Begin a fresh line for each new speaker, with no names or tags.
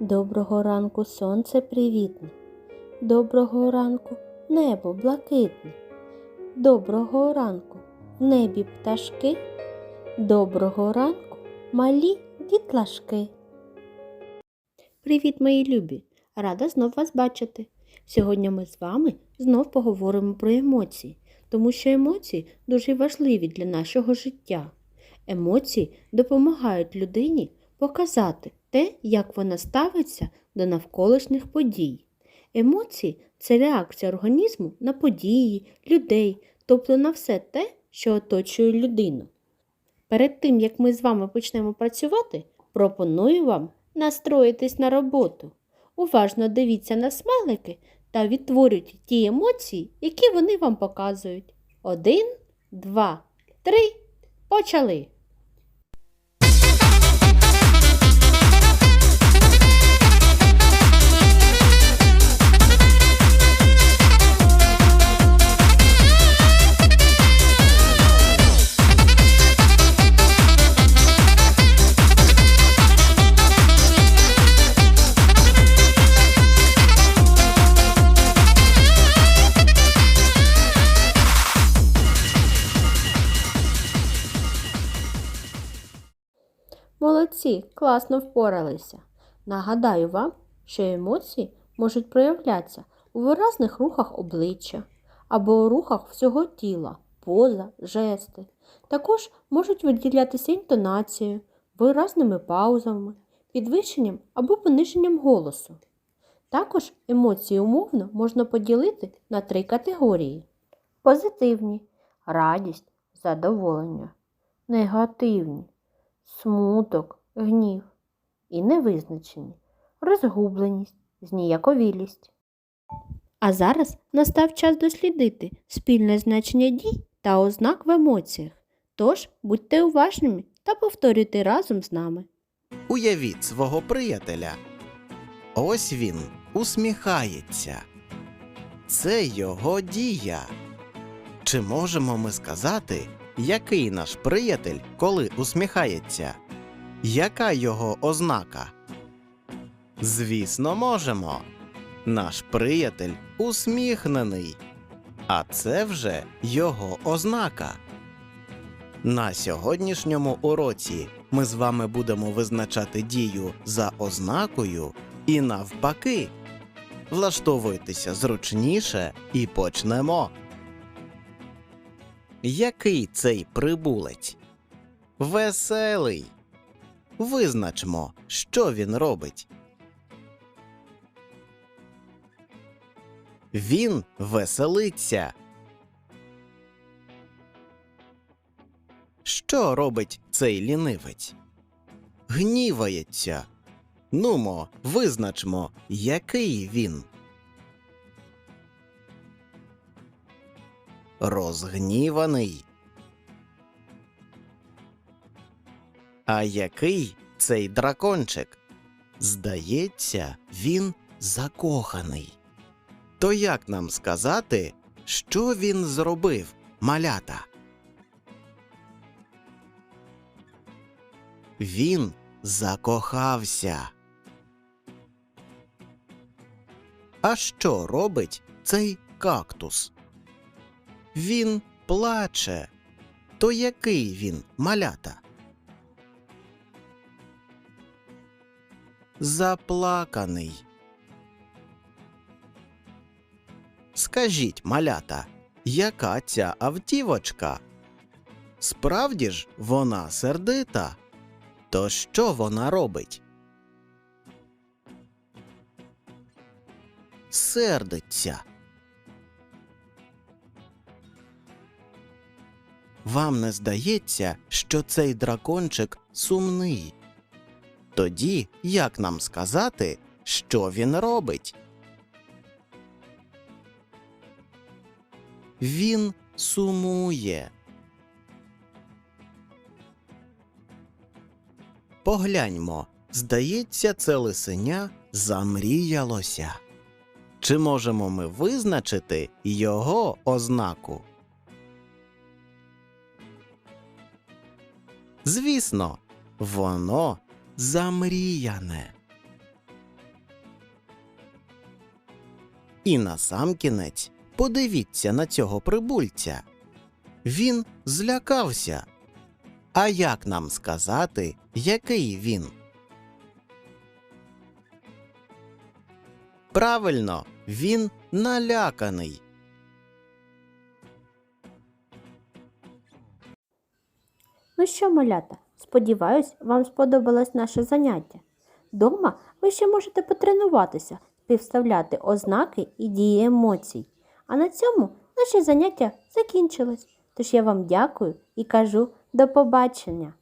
Доброго ранку сонце привітне, доброго ранку небо блакитне, доброго ранку в небі пташки, доброго ранку малі дітлашки. Привіт, мої любі! Рада знов вас бачити. Сьогодні ми з вами знов поговоримо про емоції, тому що емоції дуже важливі для нашого життя. Емоції допомагають людині показати те, як вона ставиться до навколишніх подій. Емоції це реакція організму на події, людей, тобто на все те, що оточує людину. Перед тим, як ми з вами почнемо працювати, пропоную вам настроїтись на роботу. Уважно дивіться на смайлики та відтворюйте ті емоції, які вони вам показують. Один, два, три. Почали! Молодці, класно впоралися. Нагадаю вам, що емоції можуть проявлятися у виразних рухах обличчя або у рухах всього тіла, поза, жести. Також можуть виділятися інтонацією, виразними паузами, підвищенням або пониженням голосу. Також емоції умовно можна поділити на три категорії: позитивні радість, задоволення, негативні смуток, гнів і невизначені, розгубленість, зніяковілість. А зараз настав час дослідити спільне значення дій та ознак в емоціях. Тож будьте уважними та повторюйте разом з нами.
Уявіть свого приятеля. Ось він усміхається. Це його дія. Чи можемо ми сказати, який наш приятель, коли усміхається? Яка його ознака? Звісно, можемо. Наш приятель усміхнений. А це вже його ознака. На сьогоднішньому уроці ми з вами будемо визначати дію за ознакою і навпаки. Влаштовуйтеся зручніше і почнемо. Який цей прибулець? Веселий. Визначмо, що він робить. Він веселиться. Що робить цей лінивець? Гнівається. Нумо, визначмо, який він. Розгніваний. А який цей дракончик? Здається, він закоханий. То як нам сказати, що він зробив, малята? Він закохався. А що робить цей кактус? Він плаче. То який він малята? Заплаканий. Скажіть, малята, яка ця автівочка? Справді ж вона сердита? То що вона робить? Сердиться. Вам не здається, що цей дракончик сумний? Тоді як нам сказати, що він робить? Він сумує. Погляньмо, здається, це лисеня замріялося. Чи можемо ми визначити його ознаку? Звісно, воно замріяне. І насамкінець подивіться на цього прибульця. Він злякався. А як нам сказати, який він? Правильно, він наляканий.
Ну що, малята, сподіваюсь, вам сподобалось наше заняття. Дома ви ще можете потренуватися, співставляти ознаки і дії емоцій. А на цьому наше заняття закінчилось. Тож я вам дякую і кажу до побачення!